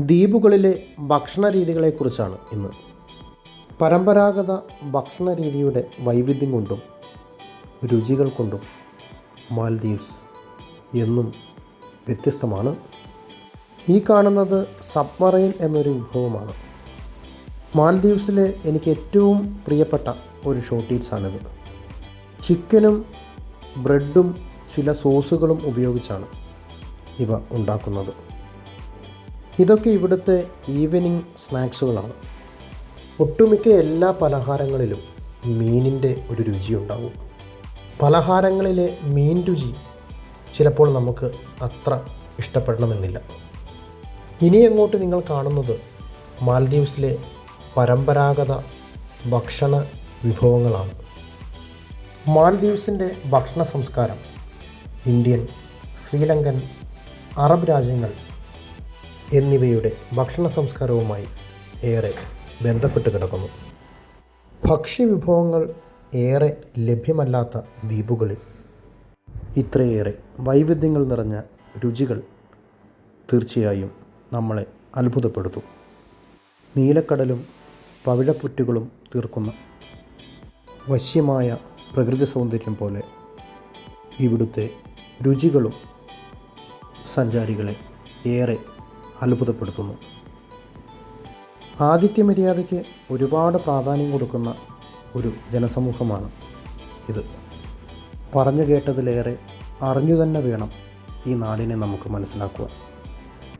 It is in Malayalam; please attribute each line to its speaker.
Speaker 1: ദ്വീപുകളിലെ ഭക്ഷണ രീതികളെക്കുറിച്ചാണ് ഇന്ന്. പരമ്പരാഗത ഭക്ഷണ രീതിയുടെ വൈവിധ്യം കൊണ്ടും രുചികൾ കൊണ്ടും മാൽദീവ്സ് എന്നും വ്യത്യസ്തമാണ്. ഈ കാണുന്നത് സബ്മറൈൻ എന്നൊരു വിഭവമാണ്. മാൽദീവ്സിലെ എനിക്ക് ഏറ്റവും പ്രിയപ്പെട്ട ഒരു ഷോട്ടീറ്റ്സാണിത് ചിക്കനും ബ്രെഡും ചില സോസുകളും ഉപയോഗിച്ചാണ് ഇവ ഉണ്ടാക്കുന്നത്. ഇതൊക്കെ ഇവിടുത്തെ ഈവനിങ് സ്നാക്സുകളാണ്. ഒട്ടുമിക്ക എല്ലാ പലഹാരങ്ങളിലും മീനിന്റെ ഒരു രുചിയുണ്ടാവും. പലഹാരങ്ങളിലെ മീൻ രുചി ചിലപ്പോൾ നമുക്ക് അത്ര ഇഷ്ടപ്പെടണമെന്നില്ല. ഇനി അങ്ങോട്ട് നിങ്ങൾ കാണുന്നത് മാൽദീവ്സിലെ പരമ്പരാഗത ഭക്ഷണ വിഭവങ്ങളാണ്. മാൽദീവ്സിന്റെ ഭക്ഷണ സംസ്കാരം ഇന്ത്യൻ ശ്രീലങ്കൻ അറബ് രാജ്യങ്ങൾ എന്നിവയുടെ ഭക്ഷണ സംസ്കാരവുമായി ഏറെ ബന്ധപ്പെട്ട് കിടക്കുന്നു. ഭക്ഷ്യവിഭവങ്ങൾ ഏറെ ലഭ്യമല്ലാത്ത ദ്വീപുകളിൽ ഇത്രയേറെ വൈവിധ്യങ്ങൾ നിറഞ്ഞ രുചികൾ തീർച്ചയായും നമ്മളെ അത്ഭുതപ്പെടുത്തും. നീലക്കടലും പവിഴപ്പുറ്റുകളും തീർക്കുന്ന വശ്യമായ പ്രകൃതി സൗന്ദര്യം പോലെ ഇവിടുത്തെ രുചികളും സഞ്ചാരികളെ ഏറെ അത്ഭുതപ്പെടുത്തുന്നു. ആതിഥ്യമര്യാദയ്ക്ക് ഒരുപാട് പ്രാധാന്യം കൊടുക്കുന്ന ഒരു ജനസമൂഹമാണ് ഇത്. പറഞ്ഞു കേട്ടതിലേറെ അറിഞ്ഞു തന്നെ വേണം ഈ നാടിനെ നമുക്ക് മനസ്സിലാക്കുവാൻ.